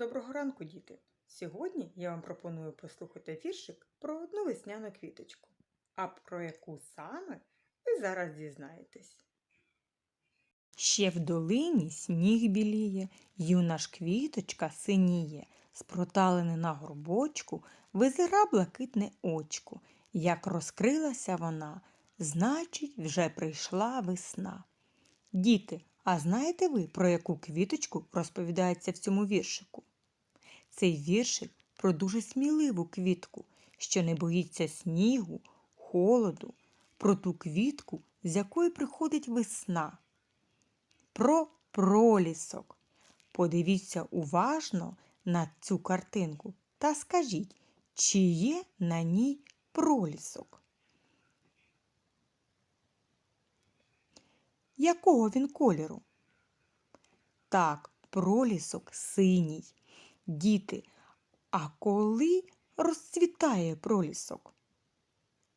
Доброго ранку, діти! Сьогодні я вам пропоную послухати віршик про одну весняну квіточку. А про яку саме ви зараз дізнаєтесь. Ще в долині сніг біліє, юна ж квіточка синіє, спроталене на горбочку, визира блакитне очко. Як розкрилася вона, значить, вже прийшла весна. Діти, а знаєте ви, про яку квіточку розповідається в цьому віршику? Цей віршик про дуже сміливу квітку, що не боїться снігу, холоду, про ту квітку, з якої приходить весна. Про пролісок. Подивіться уважно на цю картинку та скажіть, чи є на ній пролісок. Якого він кольору? Так, пролісок синій. Діти, а коли розцвітає пролісок?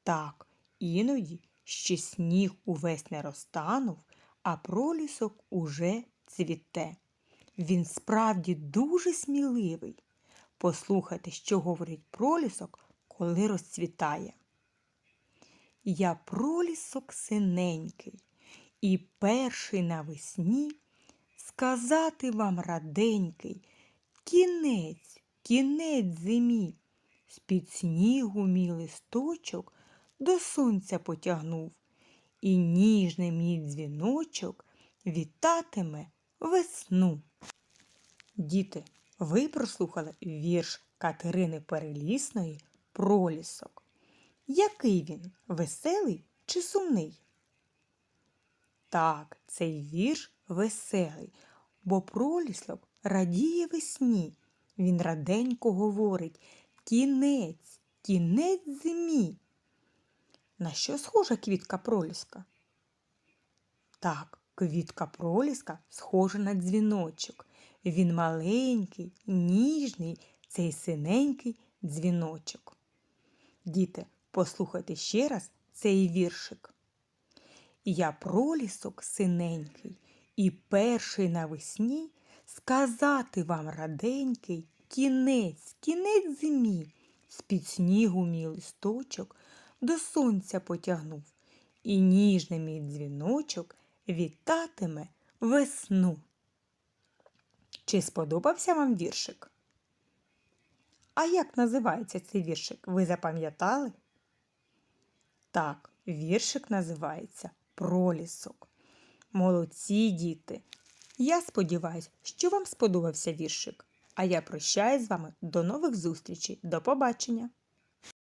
Так, іноді ще сніг увесь не розтанув, а пролісок уже цвіте. Він справді дуже сміливий. Послухайте, що говорить пролісок, коли розцвітає. Я пролісок синенький, і перший навесні сказати вам раденький, кінець, кінець зимі. З-під снігу мій листочок до сонця потягнув, і ніжний мій дзвіночок вітатиме весну. Діти, ви прослухали вірш Катерини Перелісної Пролісок. Який він веселий чи сумний? Так, цей вірш веселий, бо пролісок радіє весні. Він раденько говорить кінець, кінець зимі. На що схожа квітка проліска? Так, квітка проліска схожа на дзвіночок. Він маленький, ніжний, цей синенький дзвіночок. Діти, послухайте ще раз цей віршик. Я пролісок синенький, і перший навесні сказати вам раденький кінець, кінець зимі. З-під снігу мій листочок до сонця потягнув, і ніжний мій дзвіночок вітатиме весну. Чи сподобався вам віршик? А як називається цей віршик? Ви запам'ятали? Так, віршик називається Пролісок. Молодці діти! Я сподіваюся, що вам сподобався віршик. А я прощаюсь з вами до нових зустрічей. До побачення!